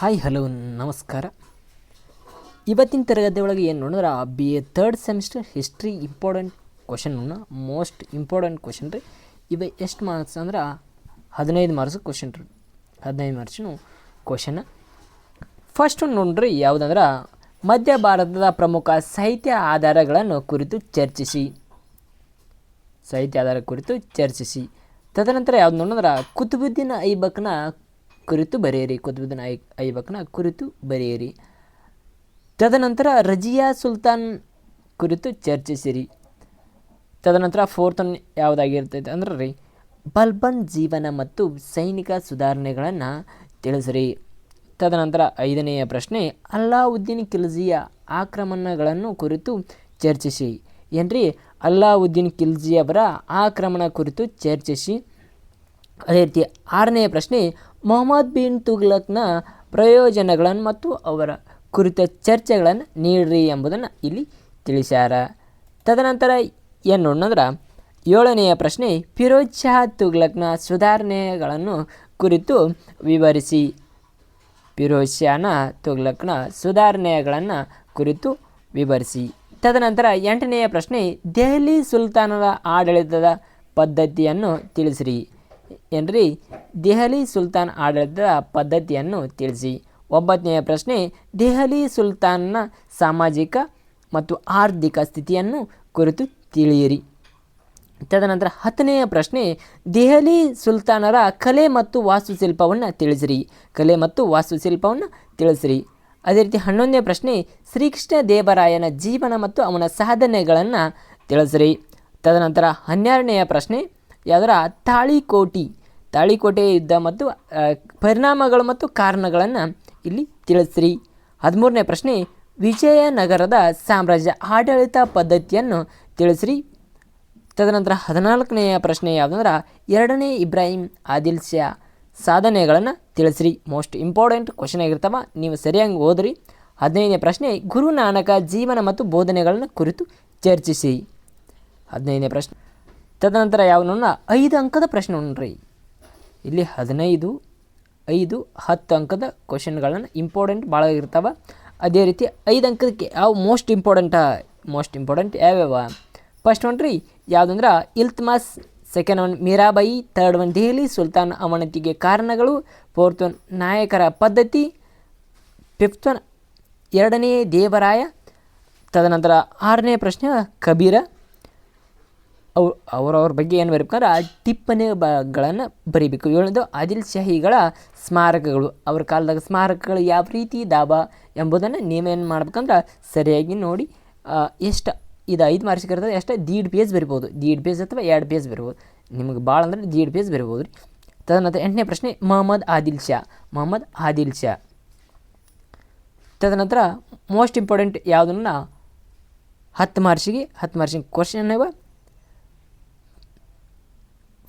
Hi, hello, ನಮಸ್ಕಾರ. ಇವತ್ತಿನ ತರಗತಿ ಒಳಗೆ ಏನು ನೋಡಿದ್ರೆ B A third semester history important ಕ್ವಶನ್ನ most important question ರೀ. ಇವ ಎಷ್ಟು ಮಾರ್ಕ್ಸ್ ಅಂದ್ರೆ ಹದಿನೈದು ಮಾರ್ಕ್ಸ್ ಕ್ವಶನ್ ರೀ. ಹದಿನೈದು ಮಾರ್ಕ್ಸ್ನು ಕ್ವಶನ್ ಫಸ್ಟ್ ನೋಡ್ರಿ ಯಾವುದಂದ್ರೆ ಮಧ್ಯ ಭಾರತದ ಪ್ರಮುಖ ಸಾಹಿತ್ಯ ಆಧಾರಗಳನ್ನು ಕುರಿತು ಚರ್ಚಿಸಿ. ಸಾಹಿತ್ಯ ಆಧಾರ ಕುರಿತು ಚರ್ಚಿಸಿ. ತದನಂತರ ಯಾವ್ದು ನೋಡಿದ್ರೆ ಕುತುಬುದ್ದೀನ್ ಐಬಕ್ನ ಕುರಿತು ಬರೆಯಿರಿ. ಕುತುಬುದ್ದೀನ್ ಐ ಐಬಕ್ನ ಕುರಿತು ಬರೆಯಿರಿ. ತದನಂತರ ರಜಿಯಾ ಸುಲ್ತಾನ್ ಕುರಿತು ಚರ್ಚಿಸಿರಿ. ತದನಂತರ ಫೋರ್ತ್ ಯಾವುದಾಗಿರ್ತೈತೆ ಅಂದ್ರೆ ರೀ, ಬಲ್ಬನ್ ಜೀವನ ಮತ್ತು ಸೈನಿಕ ಸುಧಾರಣೆಗಳನ್ನು ತಿಳಿಸಿರಿ. ತದನಂತರ ಐದನೆಯ ಪ್ರಶ್ನೆ, ಅಲ್ಲಾವುದ್ದೀನ್ ಖಿಲ್ಜಿಯ ಆಕ್ರಮಣಗಳನ್ನು ಕುರಿತು ಚರ್ಚಿಸಿ. ಏನ್ರಿ, ಅಲ್ಲಾವುದ್ದೀನ್ ಖಿಲ್ಜಿಯವರ ಆಕ್ರಮಣ ಕುರಿತು ಚರ್ಚಿಸಿ. ಅದೇ ರೀತಿ ಆರನೆಯ ಪ್ರಶ್ನೆ ಮೊಹಮ್ಮದ್ ಬಿನ್ ತುಗ್ಲಕ್ನ ಪ್ರಯೋಜನಗಳನ್ನು ಮತ್ತು ಅವರ ಕುರಿತ ಚರ್ಚೆಗಳನ್ನು ನೀಡ್ರಿ ಎಂಬುದನ್ನು ಇಲ್ಲಿ ತಿಳಿಸ್ಯಾರ. ತದನಂತರ ಏನು ನೋಡೋಣಂದ್ರೆ ಏಳನೆಯ ಪ್ರಶ್ನೆ, ಫಿರೋಜ್ ಶಾ ತುಗ್ಲಕ್ನ ಸುಧಾರಣೆಗಳನ್ನು ಕುರಿತು ವಿವರಿಸಿ. ಫಿರೋಜ್ ಶಾನ ತುಗ್ಲಕ್ನ ಸುಧಾರಣೆಗಳನ್ನು ಕುರಿತು ವಿವರಿಸಿ. ತದನಂತರ ಎಂಟನೆಯ ಪ್ರಶ್ನೆ, ದೆಹಲಿ ಸುಲ್ತಾನರ ಆಡಳಿತದ ಪದ್ಧತಿಯನ್ನು ತಿಳಿಸಿರಿ. ಏನ್ರಿ ದೆಹಲಿ ಸುಲ್ತಾನ್ ಆಡಳಿತದ ಪದ್ಧತಿಯನ್ನು ತಿಳಿಸಿ. ಒಂಬತ್ತನೆಯ ಪ್ರಶ್ನೆ, ದೆಹಲಿ ಸುಲ್ತಾನ್ನ ಸಾಮಾಜಿಕ ಮತ್ತು ಆರ್ಥಿಕ ಸ್ಥಿತಿಯನ್ನು ಕುರಿತು ತಿಳಿಯಿರಿ. ತದನಂತರ ಹತ್ತನೆಯ ಪ್ರಶ್ನೆ, ದೆಹಲಿ ಸುಲ್ತಾನರ ಕಲೆ ಮತ್ತು ವಾಸ್ತುಶಿಲ್ಪವನ್ನು ತಿಳಿಸಿರಿ. ಕಲೆ ಮತ್ತು ವಾಸ್ತುಶಿಲ್ಪವನ್ನು ತಿಳಿಸಿರಿ. ಅದೇ ರೀತಿ ಹನ್ನೊಂದನೇ ಪ್ರಶ್ನೆ, ಶ್ರೀಕೃಷ್ಣ ದೇವರಾಯನ ಜೀವನ ಮತ್ತು ಅವನ ಸಾಧನೆಗಳನ್ನು ತಿಳಿಸಿರಿ. ತದನಂತರ ಹನ್ನೆರಡನೆಯ ಪ್ರಶ್ನೆ ಯಾವ್ದರ? ತಾಳಿಕೋಟಿ. ತಾಳಿಕೋಟೆ ಯುದ್ಧ ಮತ್ತು ಪರಿಣಾಮಗಳು ಮತ್ತು ಕಾರಣಗಳನ್ನು ಇಲ್ಲಿ ತಿಳಿಸ್ರಿ. ಹದಿಮೂರನೇ ಪ್ರಶ್ನೆ, ವಿಜಯನಗರದ ಸಾಮ್ರಾಜ್ಯ ಆಡಳಿತ ಪದ್ಧತಿಯನ್ನು ತಿಳಿಸ್ರಿ. ತದನಂತರ ಹದಿನಾಲ್ಕನೆಯ ಪ್ರಶ್ನೆ ಯಾವುದಂದ್ರೆ, ಎರಡನೇ ಇಬ್ರಾಹಿಂ ಆದಿಲ್ ಶಾ ಸಾಧನೆಗಳನ್ನು ತಿಳಿಸ್ರಿ. ಮೋಸ್ಟ್ ಇಂಪಾರ್ಟೆಂಟ್ ಕ್ವಶನ್ ಆಗಿರ್ತಾವ, ನೀವು ಸರಿಯಾಗಿ ಓದ್ರಿ. ಹದಿನೈದನೇ ಪ್ರಶ್ನೆ ಗುರು ನಾನಕ ಜೀವನ ಮತ್ತು ಬೋಧನೆಗಳನ್ನು ಕುರಿತು ಚರ್ಚಿಸಿ. ಹದಿನೈದನೇ ಪ್ರಶ್ನೆ. ತದನಂತರ ಯಾವ ಐದು ಅಂಕದ ಪ್ರಶ್ನೆ ನೋಡ್ರಿ ಇಲ್ಲಿ ಹದಿನೈದು, ಐದು, ಹತ್ತು ಅಂಕದ ಕ್ವಶನ್ಗಳನ್ನು ಇಂಪಾರ್ಟೆಂಟ್ ಭಾಳ ಇರ್ತಾವೆ. ಅದೇ ರೀತಿ ಐದು ಅಂಕದಕ್ಕೆ ಯಾವ ಮೋಸ್ಟ್ ಇಂಪಾರ್ಟೆಂಟ ಮೋಸ್ಟ್ ಇಂಪಾರ್ಟೆಂಟ್ ಯಾವ್ಯಾವ? ಫಸ್ಟ್ ಒನ್ ರೀ, ಯಾವುದಂದ್ರೆ Iltutmish second one Mirabai third one Delhi, Sultan ಅವನತಿಗೆ ಕಾರಣಗಳು ಫೋರ್ತ್ ಒನ್ ನಾಯಕರ ಪದ್ಧತಿ ಫಿಫ್ತ್ ಒನ್ ಎರಡನೇ ದೇವರಾಯ, ತದನಂತರ ಆರನೇ ಪ್ರಶ್ನೆ ಕಬೀರ. ಅವು ಅವರವ್ರ ಬಗ್ಗೆ ಏನು ಬರೀಬೇಕಂದ್ರೆ ಆ ಟಿಪ್ಪಣಿಗಳನ್ನು ಬರೀಬೇಕು. ಏಳನೇದು ಆದಿಲ್ ಶಾಹಿಗಳ ಸ್ಮಾರಕಗಳು. ಅವ್ರ ಕಾಲದಾಗ ಸ್ಮಾರಕಗಳು ಯಾವ ರೀತಿ ಇದಾವ ಎಂಬುದನ್ನು ನೀವೇನು ಮಾಡ್ಬೇಕಂದ್ರೆ ಸರಿಯಾಗಿ ನೋಡಿ ಎಷ್ಟು ಇದು ಐದು ಮಾರ್ಕ್ಸಿಗೆ ಇರ್ತದೆ, ಎಷ್ಟು ದೀಡ್ ಪೇಜ್ ಬರಿಬೋದು. ದೀಡ್ ಪೇಜ್ ಅಥವಾ ಎರಡು ಪೇಜ್ ಬರ್ಬೋದು. ನಿಮಗೆ ಭಾಳ ಅಂದರೆ ದೀಡ್ ಪೇಜ್ ಬರ್ಬೋದು ರೀ ತದನಂತರ ಎಂಟನೇ ಪ್ರಶ್ನೆ, ಮೊಹಮ್ಮದ್ ಆದಿಲ್ ಶಾ. ಮೊಹಮ್ಮದ್ ಆದಿಲ್ ಶಾ. ತದನಂತರ ಮೋಸ್ಟ್ ಇಂಪಾರ್ಟೆಂಟ್ ಯಾವುದನ್ನ? ಹತ್ತು ಮಾರ್ಕ್ಸಿಗೆ ಹತ್ತು ಮಾರ್ಕ್ಸಿಗೆ ಕ್ವಶನ್ ಇವ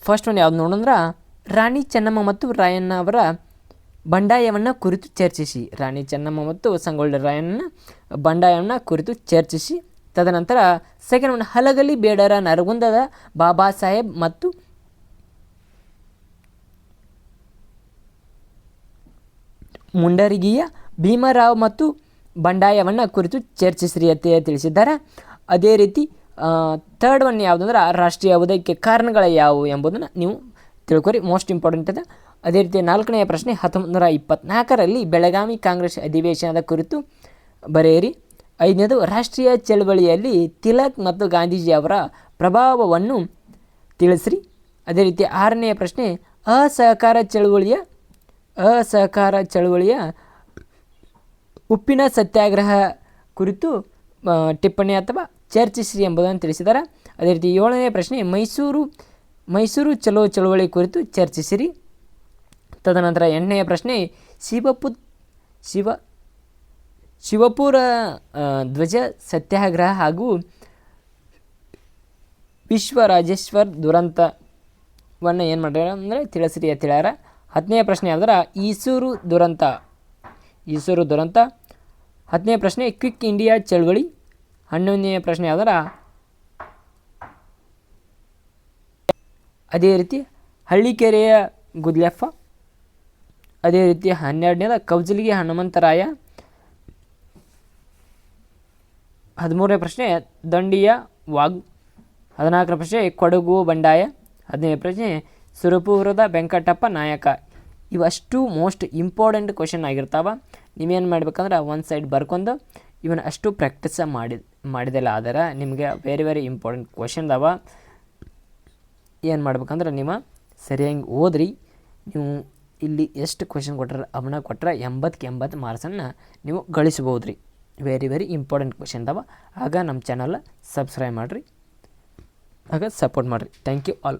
ಫಸ್ಟ್ ಒನ್ ಯಾವ್ದು ನೋಡಂದ್ರೆ? ರಾಣಿ ಚೆನ್ನಮ್ಮ ಮತ್ತು ರಾಯಣ್ಣ ಅವರ ಬಂಡಾಯವನ್ನು ಕುರಿತು ಚರ್ಚಿಸಿ. ರಾಣಿ ಚೆನ್ನಮ್ಮ ಮತ್ತು ಸಂಗೊಳ್ಳಿ ರಾಯಣ್ಣ ಬಂಡಾಯವನ್ನು ಕುರಿತು ಚರ್ಚಿಸಿ. ತದನಂತರ ಸೆಕೆಂಡ್ ಒನ್ ಹಲಗಲಿ ಬೇಡರ ನರಗುಂದದ ಬಾಬಾ ಸಾಹೇಬ್ ಮತ್ತು ಮುಂಡರಿಗಿಯ ಭೀಮರಾವ್ ಮತ್ತು ಬಂಡಾಯವನ್ನು ಕುರಿತು ಚರ್ಚಿಸ್ರಿ ಅಂತ ತಿಳಿಸಿದ್ದಾರೆ. ಅದೇ ರೀತಿ ಥರ್ಡ್ ಒನ್ ಯಾವುದಂದ್ರೆ ರಾಷ್ಟ್ರೀಯ ಉದಯಕ್ಕೆ ಕಾರಣಗಳು ಯಾವುವು ಎಂಬುದನ್ನು ನೀವು ತಿಳ್ಕೊರಿ. ಮೋಸ್ಟ್ ಇಂಪಾರ್ಟೆಂಟ್ ಇದೆ ಅದೇ ರೀತಿ ನಾಲ್ಕನೆಯ ಪ್ರಶ್ನೆ ಹತ್ತೊಂಬತ್ತು ನೂರ ಇಪ್ಪತ್ನಾಲ್ಕರಲ್ಲಿ ಬೆಳಗಾವಿ ಕಾಂಗ್ರೆಸ್ ಅಧಿವೇಶನದ ಕುರಿತು ಬರೆಯಿರಿ. ಐದನೇದು, ರಾಷ್ಟ್ರೀಯ ಚಳವಳಿಯಲ್ಲಿ ತಿಲಕ್ ಮತ್ತು ಗಾಂಧೀಜಿ ಅವರ ಪ್ರಭಾವವನ್ನು ತಿಳಿಸ್ರಿ. ಅದೇ ರೀತಿ ಆರನೆಯ ಪ್ರಶ್ನೆ, ಅಸಹಕಾರ ಚಳುವಳಿಯ ಅಸಹಕಾರ ಚಳುವಳಿಯ ಉಪ್ಪಿನ ಸತ್ಯಾಗ್ರಹ ಕುರಿತು ಟಿಪ್ಪಣಿ ಅಥವಾ ಚರ್ಚಿಸಿರಿ ಎಂಬುದನ್ನು ತಿಳಿಸಿದ್ದಾರೆ ಅದೇ ರೀತಿ ಏಳನೇ ಪ್ರಶ್ನೆ, ಮೈಸೂರು ಮೈಸೂರು ಚಲೋ ಚಳುವಳಿ ಕುರಿತು ಚರ್ಚಿಸಿರಿ ತದನಂತರ ಎಂಟನೆಯ ಪ್ರಶ್ನೆ, ಶಿವಪು, ಶಿವ, ಶಿವಪುರ ಧ್ವಜ ಸತ್ಯಾಗ್ರಹ ಹಾಗೂ ವಿಶ್ವರಾಜೇಶ್ವರ್ ದುರಂತವನ್ನು ಏನು ಮಾಡ್ಯಾರ ಅಂದರೆ ತಿಳಿಸಿರಿ ಅಂತ ಹೇಳ್ಯಾರ. ಹತ್ತನೇ ಪ್ರಶ್ನೆ ಅಂದ್ರೆ ಈಸೂರು ದುರಂತ ಈಸೂರು ದುರಂತ. ಹತ್ತನೇ ಪ್ರಶ್ನೆ, ಕ್ವಿಕ್ ಇಂಡಿಯಾ ಚಳವಳಿ ಹನ್ನೊಂದನೇ ಪ್ರಶ್ನೆ ಯಾವ್ದಾರ ಅದೇ ರೀತಿ ಹಳ್ಳಿಕೆರೆಯ ಗುದ್ಲೆಫ ಅದೇ ರೀತಿ ಹನ್ನೆರಡನೇದ ಕೌಜಲಿಗೆ ಹನುಮಂತರಾಯ. ಹದಿಮೂರನೇ ಪ್ರಶ್ನೆ ದಂಡಿಯ ವಾಗ್, ಹದಿನಾಲ್ಕನೇ ಪ್ರಶ್ನೆ ಕೊಡಗು ಬಂಡಾಯ ಹದಿನೈದು ಪ್ರಶ್ನೆ ಸುರಪುರದ ವೆಂಕಟಪ್ಪ ನಾಯಕ. ಇವಷ್ಟು ಮೋಸ್ಟ್ ಇಂಪಾರ್ಟೆಂಟ್ ಕ್ವಶನ್ ಆಗಿರ್ತಾವ. ನೀವೇನು ಮಾಡ್ಬೇಕಂದ್ರೆ ಒಂದು ಸೈಡ್ ಬರ್ಕೊಂಡು ಇವನ್ನ ಅಷ್ಟು ಪ್ರಾಕ್ಟೀಸ ಮಾಡಿ ಮಾಡಿದೆಲ್ಲ ಆದರೆ ನಿಮಗೆ ವೆರಿ ವೆರಿ ಇಂಪಾರ್ಟೆಂಟ್ ಕ್ವಶನ್ ಅವ ಏನು ಮಾಡ್ಬೇಕಂದ್ರೆ ನೀವು ಸರಿಯಾಗಿ ಓದ್ರಿ, ನೀವು ಇಲ್ಲಿ ಎಷ್ಟು ಕ್ವಶನ್ ಕೊಟ್ಟರೆ ಅವನ್ನ ಕೊಟ್ಟರೆ ಎಂಬತ್ತಕ್ಕೆ ಎಂಬತ್ತು ಮಾರ್ಕ್ಸನ್ನು ನೀವು ಗಳಿಸ್ಬೋದು ರೀ ವೆರಿ ವೆರಿ ಇಂಪಾರ್ಟೆಂಟ್ ಕ್ವಶನ್ ಅದಾವ. ಆಗ ನಮ್ಮ ಚಾನಲ್ ಸಬ್ಸ್ಕ್ರೈಬ್ ಮಾಡಿರಿ, ಆಗ ಸಪೋರ್ಟ್ ಮಾಡಿರಿ. Thank you all